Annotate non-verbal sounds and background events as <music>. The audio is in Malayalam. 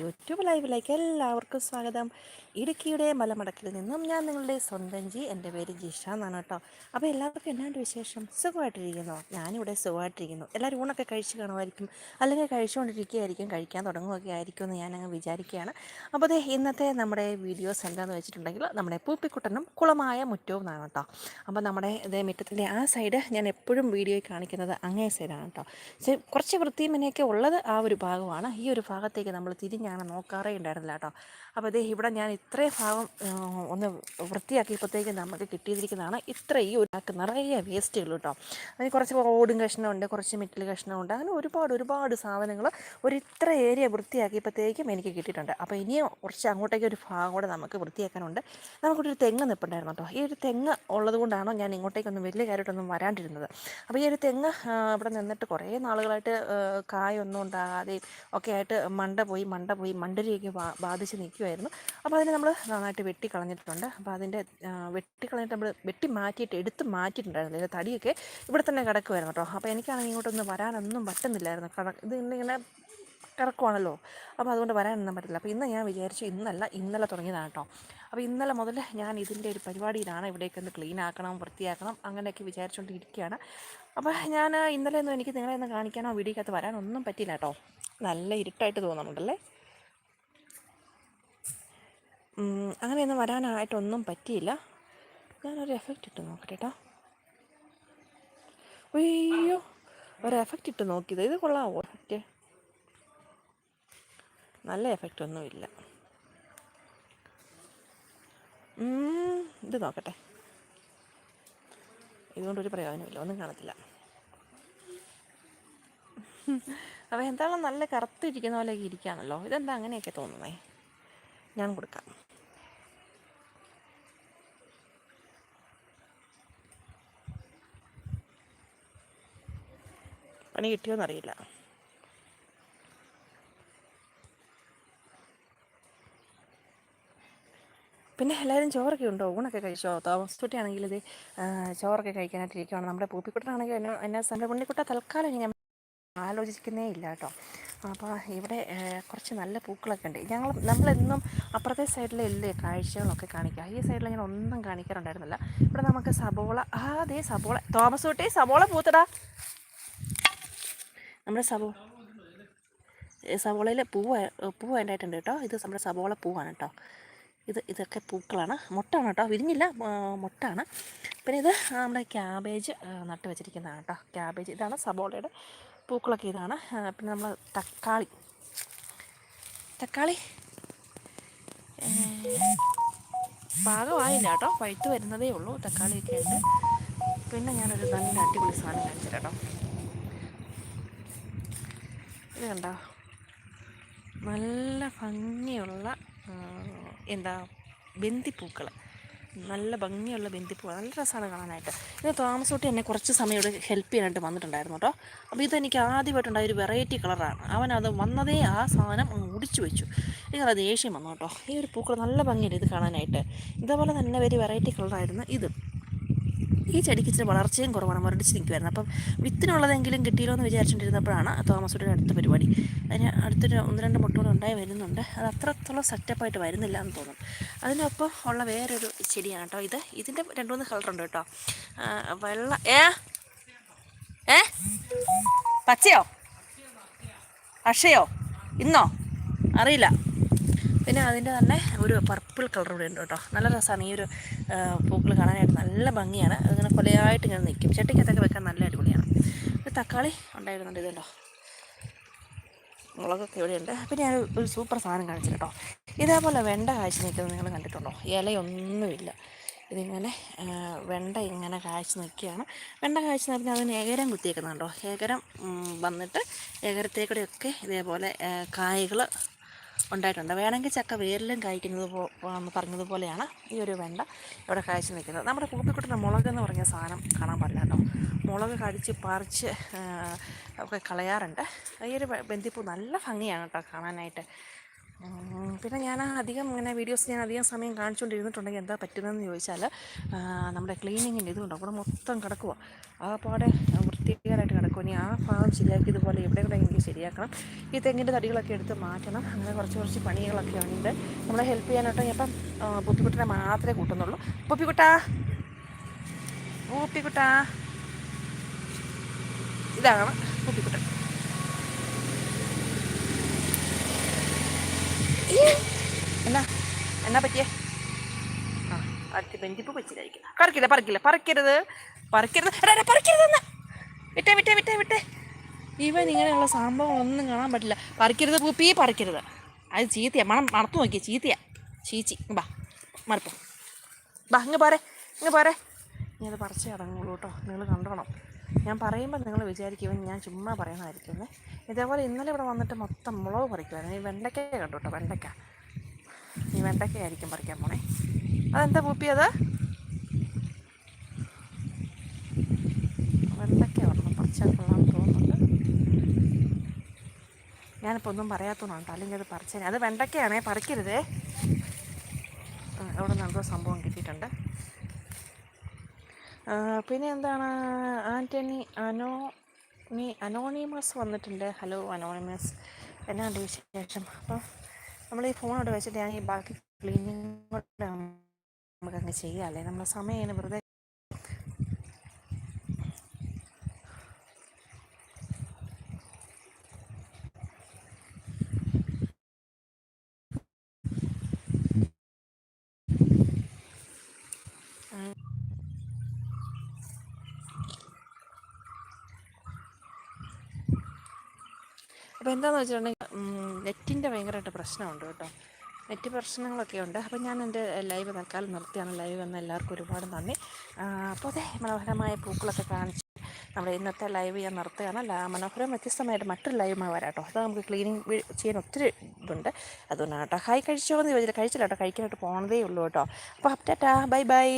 യൂട്യൂബ് ലൈവിലേക്ക് എല്ലാവർക്കും സ്വാഗതം. ഇടുക്കിയുടെ മലമടക്കിൽ നിന്നും ഞാൻ നിങ്ങളുടെ സ്വന്തം ജി എന്റെ പേര് ജിഷ എന്നാണ് കേട്ടോ. അപ്പോൾ എല്ലാവർക്കും എന്നാണ്ട് വിശേഷം? സുഖമായിട്ടിരിക്കുന്നു? ഞാനിവിടെ സുഖമായിട്ടിരിക്കുന്നു. എല്ലാവരും ഊണൊക്കെ കഴിച്ച് കാണുമായിരിക്കും അല്ലെങ്കിൽ കഴിച്ചുകൊണ്ടിരിക്കുകയായിരിക്കും കഴിക്കാൻ തുടങ്ങുകയൊക്കെ ആയിരിക്കും എന്ന് ഞാനങ്ങ് വിചാരിക്കുകയാണ്. അപ്പോൾ അതെ ഇന്നത്തെ നമ്മുടെ വീഡിയോസ് എന്താണെന്ന് വെച്ചിട്ടുണ്ടെങ്കിൽ നമ്മുടെ പൂപ്പിക്കുട്ടനും കുളമായ മുറ്റവും എന്നാണ് കേട്ടോ. അപ്പോൾ നമ്മുടെ ഇതേ മുറ്റത്തിന്റെ ആ സൈഡ് ഞാൻ എപ്പോഴും വീഡിയോ കാണിക്കുന്നത് അങ്ങേ സൈഡാണ് കേട്ടോ. കുറച്ച് വൃത്തിയും ഉള്ളത് ആ ഒരു ഭാഗമാണ്. ഈ ഒരു ഭാഗത്തേക്ക് നമ്മൾ തിരിഞ്ഞാണ് നോക്കാറേ ഉണ്ടായിരുന്നില്ല കേട്ടോ. അപ്പോൾ ഇതേ ഇവിടെ ഞാൻ ഇത്രയും ഭാഗം ഒന്ന് വൃത്തിയാക്കിയപ്പോഴത്തേക്ക് നമുക്ക് കിട്ടിയിരിക്കുന്നതാണ് ഇത്ര ഈ ഒരാൾക്ക് നിറയെ വേസ്റ്റുകൾ കേട്ടോ. അതിന് കുറച്ച് ഓടും കഷ്ണമുണ്ട് കുറച്ച് മെറ്റൽ കഷ്ണമുണ്ട് അങ്ങനെ ഒരുപാട് ഒരുപാട് സാധനങ്ങൾ ഒരു ഇത്ര ഏരിയ വൃത്തിയാക്കിയപ്പോഴത്തേക്കും എനിക്ക് കിട്ടിയിട്ടുണ്ട്. അപ്പോൾ ഇനിയും കുറച്ച് അങ്ങോട്ടേക്ക് ഒരു ഭാഗം കൂടെ നമുക്ക് വൃത്തിയാക്കാനുണ്ട്. നമുക്കൊരു തെങ്ങ് നിൽപ്പുണ്ടായിരുന്നു കേട്ടോ. ഈ ഒരു തെങ്ങ് ഉള്ളത് കൊണ്ടാണോ ഞാൻ ഇങ്ങോട്ടേക്കൊന്നും വലിയ കാര്യമായിട്ടൊന്നും വരാണ്ടിരുന്നത്. അപ്പോൾ ഈ ഒരു തെങ്ങ് ഇവിടെ നിന്നിട്ട് കുറേ നാളുകളായിട്ട് കായൊന്നും ഉണ്ടാകാതെയും ഒക്കെ ആയിട്ട് മണ്ട പോയി മണ്ട പോയി മണ്ടരിയൊക്കെ ബാധിച്ച് നിൽക്കുമായിരുന്നു അപ്പോൾ അതിനെ നമ്മൾ നന്നായിട്ട് വെട്ടി കളഞ്ഞിട്ടുണ്ട്. അപ്പോൾ അതിന്റെ വെട്ടി കളഞ്ഞിട്ട് നമ്മൾ വെട്ടി മാറ്റിയിട്ട് എടുത്ത് മാറ്റിയിട്ടുണ്ടായിരുന്നു. ഇതിന്റെ തടിയൊക്കെ ഇവിടെ തന്നെ കിടക്കുമായിരുന്നു കേട്ടോ. അപ്പോൾ എനിക്കാണെങ്കിൽ ഇങ്ങോട്ടൊന്നും വരാനൊന്നും പറ്റുന്നില്ലായിരുന്നു. കട ഇത് ഇങ്ങനെ കിടക്കുവാണല്ലോ. അപ്പോൾ അതുകൊണ്ട് വരാനൊന്നും പറ്റില്ല. അപ്പോൾ ഇന്ന് ഞാൻ വിചാരിച്ചു ഇന്നല്ല ഇന്നലെ തുടങ്ങിയതാണ് കേട്ടോ. അപ്പോൾ ഇന്നലെ മുതൽ ഞാൻ ഇതിന്റെ ഒരു പരിപാടിയിലാണ് ഇവിടേക്ക് ഒന്ന് ക്ലീൻ ആക്കണം വൃത്തിയാക്കണം അങ്ങനെയൊക്കെ വിചാരിച്ചുകൊണ്ടിരിക്കുകയാണ്. അപ്പോൾ ഞാൻ ഇന്നലെ ഒന്നും എനിക്ക് നിങ്ങളെ ഒന്ന് കാണിക്കാനോ വീഡിയോക്കകത്ത് വരാനൊന്നും പറ്റില്ല കേട്ടോ. നല്ല ഇരുട്ടായിട്ട് തോന്നുന്നുണ്ടല്ലേ? അങ്ങനെയൊന്നും വരാനായിട്ടൊന്നും പറ്റിയില്ല. ഞാനൊരു എഫക്റ്റ് ഇട്ട് നോക്കട്ടെ കേട്ടോ അയ്യോ ഒരു എഫക്റ്റ് ഇട്ട് നോക്കിയത്. ഇത് കൊള്ളാവോ? എഫക്റ്റ് നല്ല എഫക്റ്റ് ഒന്നുമില്ല ഇത് നോക്കട്ടെ. ഇതുകൊണ്ടൊരു പ്രയോജനമില്ല. ഒന്നും കാണത്തില്ല. <laughs> അപ്പോൾ എന്താണോ നല്ല കറുത്തിരിക്കുന്ന പോലെയൊക്കെ ഇരിക്കുകയാണല്ലോ. ഇതെന്താ അങ്ങനെയൊക്കെ തോന്നുന്നേ? ഞാൻ കൊടുക്കാം. പണി കിട്ടിയോന്നറിയില്ല. പിന്നെ എല്ലാവരും ചോറൊക്കെ ഉണ്ടോ? ഊണൊക്കെ കഴിച്ചോ? തോമസ് ആണെങ്കിൽ ഇത് ചോറൊക്കെ കഴിക്കാനായിട്ട് ഇരിക്കുകയാണ് നമ്മുടെ പൂപ്പിക്കുട്ടനാണെങ്കിൽ എന്നെ എന്നെ എന്റെ പുണ്ണിക്കുട്ട തൽക്കാലം ഞാൻ ആലോചിക്കുന്നേ ഇല്ല കേട്ടോ. അപ്പോൾ ഇവിടെ കുറച്ച് നല്ല പൂക്കളൊക്കെ ഉണ്ട്. ഞങ്ങൾ നമ്മളെന്നും അപ്പുറത്തെ സൈഡിലല്ലേ കാഴ്ചകളൊക്കെ കാണിക്കുക ഈ സൈഡിൽ ഞാൻ ഒന്നും കാണിക്കാറുണ്ടായിരുന്നില്ല. ഇവിടെ നമുക്ക് സബോള ആ അതേ സബോള. തോമസ് കുട്ടി സബോള പൂത്തടാ. നമ്മുടെ സബോ സബോളയിലെ പൂവ് പൂവ് ഉണ്ടായിട്ടുണ്ട് കേട്ടോ. ഇത് നമ്മുടെ സബോള പൂവാണ് കേട്ടോ. ഇത് ഇതൊക്കെ പൂക്കളാണ്. മുട്ടാണ് കേട്ടോ. വിരിഞ്ഞില്ല മുട്ടാണ്. പിന്നെ ഇത് നമ്മുടെ ക്യാബേജ് നട്ട് വെച്ചിരിക്കുന്നതാണ് കേട്ടോ. ക്യാബേജ് ഇതാണ് സബോളയുടെ പൂക്കളൊക്കെ ഇതാണ്. പിന്നെ നമ്മൾ തക്കാളി. തക്കാളി. പാകമായില്ല കേട്ടോ. പഴുത്ത് വരുന്നതേ ഉള്ളൂ. തക്കാളിയൊക്കെ ഉണ്ട് പിന്നെ ഞാനൊരു നല്ല അടിപൊളി സാധനം കാണിച്ചു കേട്ടോ. ഇത് കണ്ടോ? നല്ല ഭംഗിയുള്ള എന്താ ബന്ദിപ്പൂക്കൾ നല്ല ഭംഗിയുള്ള ബന്ധിപ്പൂ നല്ല രസമാണ് കാണാനായിട്ട്. ഇത് താമസോട്ട് എന്നെ കുറച്ച് സമയം ഇവിടെ ഹെൽപ്പ് ചെയ്യാനായിട്ട് വന്നിട്ടുണ്ടായിരുന്നു കേട്ടോ അപ്പോൾ ഇതെനിക്ക് ആദ്യമായിട്ടുണ്ടായ ഒരു വെറൈറ്റി കളറാണ് അവൻ വന്നതേ ആ സാധനം മുടിച്ചു വെച്ചു. എനിക്കത് ദേഷ്യം വന്നു കേട്ടോ ഈ ഒരു പൂക്കൾ നല്ല ഭംഗിയുണ്ട് ഇത് കാണാനായിട്ട്. ഇതേപോലെ തന്നെ ഒരു വെറൈറ്റി കളറായിരുന്നു ഇത്. ഈ ചെടിക്ക് ഇച്ചിരി വളർച്ചയും കുറവാണ് മുരടിച്ച് നിൽക്കുമായിരുന്നു അപ്പം വിത്തിനുള്ളതെങ്കിലും കിട്ടിയല്ലോ എന്ന് വിചാരിച്ചുകൊണ്ടിരുന്നപ്പോഴാണ് തോമസുടെ അടുത്ത പരിപാടി. അതിന് അടുത്തൊരു ഒന്ന് രണ്ട് മുട്ടുകൾ ഉണ്ടായി വരുന്നുണ്ട്. അത് അത്രത്തോളം സെറ്റപ്പായിട്ട് വരുന്നില്ല എന്ന് തോന്നും. അതിനൊപ്പം ഉള്ള വേറൊരു ചെടിയാണ് കേട്ടോ ഇത്. ഇതിന്റെ രണ്ട് മൂന്ന് കളറുണ്ട് കേട്ടോ. വെള്ള ഏ? ഏ? പച്ചയോ? അക്ഷയോ? ഇന്നോ? അറിയില്ല. പിന്നെ അതിന്റെ തന്നെ ഒരു പർപ്പിൾ കളർ കൂടെ ഉണ്ട് കേട്ടോ. നല്ല രസമാണ് ഈ ഒരു പൂക്കൾ കാണാനായിട്ട് നല്ല ഭംഗിയാണ്. അതിങ്ങനെ കൊലയായിട്ട് ഇങ്ങനെ നിൽക്കും ചട്ടിക്കകത്തൊക്കെ വെക്കാൻ നല്ല അടിപൊളിയാണ്. ഒരു തക്കാളി ഉണ്ടായിരുന്നുണ്ട് ഇതുണ്ടോ? മുളകൊക്കെ ഇവിടെയുണ്ട്. പിന്നെ ഞാൻ ഒരു സൂപ്പർ സാധനം കാണിച്ചു കേട്ടോ. ഇതേപോലെ വെണ്ട കാഴ്ച നിൽക്കുന്നത് നിങ്ങൾ കണ്ടിട്ടുണ്ടോ? ഇലയൊന്നുമില്ല. ഇതിങ്ങനെ വെണ്ട ഇങ്ങനെ കാഴ്ച നിൽക്കുകയാണ്. വെണ്ട കാഴ്ച നിൽക്കുന്ന അതിന് ഏകരം കുത്തിയേക്കുന്നുണ്ടോ ഏകരം വന്നിട്ട് ഏകരത്തേക്കൂടെയൊക്കെ ഇതേപോലെ കായകൾ ഉണ്ടായിട്ടുണ്ട്. വേണമെങ്കിൽ ചക്ക വേരിലും കായ്ക്കുന്നത് പറഞ്ഞതുപോലെയാണ് ഈ ഒരു വെണ്ട ഇവിടെ കായ്ച്ചു നിൽക്കുന്നത്. നമ്മുടെ കൂപ്പിക്കുട്ടിന്റെ മുളക് എന്ന് പറഞ്ഞ സാധനം കാണാൻ പാടില്ല കേട്ടോ. മുളക് കടിച്ച് പറിച്ച് ഒക്കെ കളയാറുണ്ട്. ഈ ഒരു ബന്ദിപ്പൂ നല്ല ഭംഗിയാണ് കേട്ടോ കാണാനായിട്ട്. പിന്നെ ഞാൻ അധികം ഇങ്ങനെ വീഡിയോസ് ഞാൻ അധികം സമയം കാണിച്ചുകൊണ്ടിരുന്നിട്ടുണ്ടെങ്കിൽ എന്താ പറ്റുന്നതെന്ന് ചോദിച്ചാൽ നമ്മുടെ ക്ലീനിങ്ങിന്റെ ഇതുണ്ടോ? അവിടെ മൊത്തം കിടക്കുക ആ പാടെ വൃത്തികേടായിട്ട് കിടക്കും ഇനി ആ ഭാഗം ശരിയാക്കി ഇതുപോലെ എവിടെ ഇവിടെ എനിക്ക് ശരിയാക്കണം. ഈ തെങ്ങിന്റെ തടികളൊക്കെ എടുത്ത് മാറ്റണം. അങ്ങനെ കുറച്ച് കുറച്ച് പണികളൊക്കെ ഉണ്ട്. നമ്മളെ ഹെൽപ്പ് ചെയ്യാനായിട്ട് ഇപ്പം പുപ്പിക്കുട്ടനെ മാത്രമേ കൂട്ടുന്നുള്ളൂ. പൂപ്പിക്കുട്ടാ പൂപ്പിക്കുട്ടാ ഇതാണ് പുപ്പിക്കുട്ടൻ എന്നാ? എന്നാ പറ്റിയേ? ആ അടുത്ത ബെഞ്ചിപ്പ് വെച്ച് പറക്കില്ല പറക്കില്ല. പറക്കരുത്. പറക്കരുത്. പറിക്കരുത് എടാ, എടാ, പറിക്കരുതെന്ന് വിട്ടേ വിട്ടേ വിട്ടേ വിട്ടേ. ഇവൻ ഇങ്ങനെയുള്ള സംഭവങ്ങളൊന്നും കാണാൻ പറ്റില്ല. പറിക്കരുത് പൂപ്പി പറിക്കരുത്. അത് ചീത്തയാ. മണം മണത്തു നോക്കിയ ചീത്തയാ. ചീച്ചി ബാ. മറപ്പോ ബാ ഇങ്ങ് പോരെ ഇങ്ങ് പോരെ. ഇനി അത് പറിച്ച് അടങ്ങുള്ളൂ കേട്ടോ. നിങ്ങൾ കണ്ടോണം. ഞാൻ പറയുമ്പോൾ നിങ്ങൾ വിചാരിക്കും ഇവൻ ഞാൻ ചുമ്മാ പറയുന്നതായിരിക്കുമെന്നേ ഇതേപോലെ ഇന്നലെ ഇവിടെ വന്നിട്ട് മൊത്തം മുളക് പറിക്കുമായിരുന്നു ഈ വെണ്ടയ്ക്ക കണ്ടു കേട്ടോ വെണ്ടയ്ക്ക. ഈ വെണ്ടയ്ക്ക ആയിരിക്കും പറിക്കാൻ പോണേ. അതെന്താ പൂപ്പി അത്? വെണ്ടയ്ക്ക ഒരെണ്ണം പറിച്ചാൽ കൊള്ളാൻ തോന്നുന്നുണ്ട്. ഞാനിപ്പോൾ ഒന്നും പറയാത്തതുകൊണ്ട് അല്ലെങ്കിൽ അത് പറിച്ചേ അത് വെണ്ടയ്ക്കയാണേ പറിക്കരുതേ. അവിടെ നിന്ന് എന്തോ സംഭവം കിട്ടിയിട്ടുണ്ട്. പിന്നെ എന്താണ്? ആന്റണി അനോ നീ അനോണിമസ് വന്നിട്ടുണ്ട്. Hello anonymous. എന്നാണ്ട് വിശേഷം? അപ്പം നമ്മൾ ഈ ഫോൺ അവിടെ വെച്ചിട്ട് ഞാൻ ഈ ബാക്കി ക്ലീനിങ് നമുക്കങ്ങ് ചെയ്യാമല്ലേ നമ്മുടെ സമയം ഇങ്ങനെ വെറുതെ അപ്പോൾ എന്താണെന്ന് വെച്ചിട്ടുണ്ടെങ്കിൽ നെറ്റിന്റെ ഭയങ്കരമായിട്ട് പ്രശ്നമുണ്ട് കേട്ടോ. നെറ്റ് പ്രശ്നങ്ങളൊക്കെ ഉണ്ട്. അപ്പോൾ ഞാൻ എന്റെ ലൈവ് തൽക്കാലം നിർത്തിയാണ്. ലൈവ് എന്ന എല്ലാവർക്കും ഒരുപാട് നന്ദി. അപ്പോൾ അതെ മനോഹരമായ പൂക്കളൊക്കെ കാണിച്ച് നമ്മുടെ ഇന്നത്തെ ലൈവ് ഞാൻ നിർത്തുകയാണ്. മനോഹരം വ്യത്യസ്തമായിട്ട് മറ്റൊരു ലൈവുമായി വരാം കേട്ടോ. അത് നമുക്ക് ക്ലീനിങ് ചെയ്യാൻ ഒത്തിരി ഇതുണ്ട്. അതുകൊണ്ടാണ് കേട്ടോ. ഹായ് കഴിച്ചോ എന്ന് ചോദിച്ചില്ല. കഴിച്ചില്ല കേട്ടോ. കഴിക്കാനായിട്ട് പോണതേ ഉള്ളൂ കേട്ടോ. അപ്പോൾ അപ്റ്റാ ബൈ ബൈ.